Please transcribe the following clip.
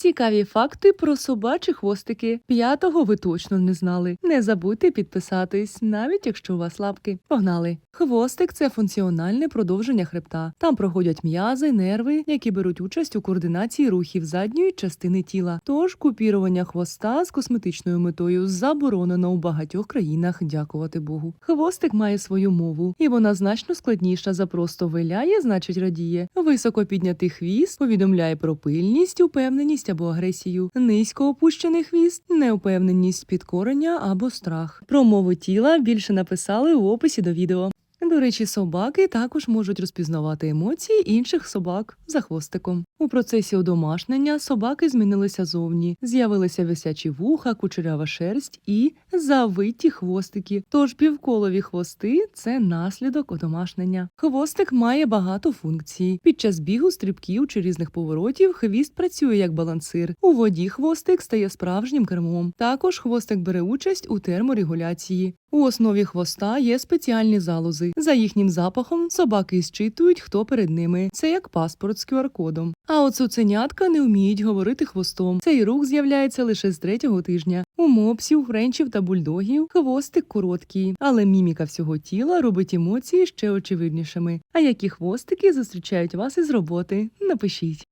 Цікаві факти про собачі хвостики. П'ятого ви точно не знали. Не забудьте підписатись, навіть якщо у вас лапки. Погнали. Хвостик це функціональне продовження хребта. Там проходять м'язи, нерви, які беруть участь у координації рухів задньої частини тіла. Тож купірування хвоста з косметичною метою заборонено у багатьох країнах. Дякувати Богу. Хвостик має свою мову, і вона значно складніша за просто виляє, значить радіє. Високо піднятий хвіст повідомляє про пильність, упевненість або агресію. Низько опущений хвіст неупевненість, підкорення або страх. Про мову тіла більше написали у описі до відео. До речі, собаки також можуть розпізнавати емоції інших собак за хвостиком. У процесі одомашнення собаки змінилися зовні, з'явилися висячі вуха, кучерява шерсть і завиті хвостики. Тож півколові хвости це наслідок одомашнення. Хвостик має багато функцій. Під час бігу, стрибків чи різних поворотів хвіст працює як балансир. У воді хвостик стає справжнім кермом. Також хвостик бере участь у терморегуляції. У основі хвоста є спеціальні залози. За їхнім запахом собаки зчитують, хто перед ними. Це як паспорт з QR-кодом. А от цуценятка не вміють говорити хвостом. Цей рух з'являється лише з третього тижня. У мопсів, френчів та бульдогів хвостик короткий, але міміка всього тіла робить емоції ще очевиднішими. А які хвостики зустрічають вас із роботи? Напишіть.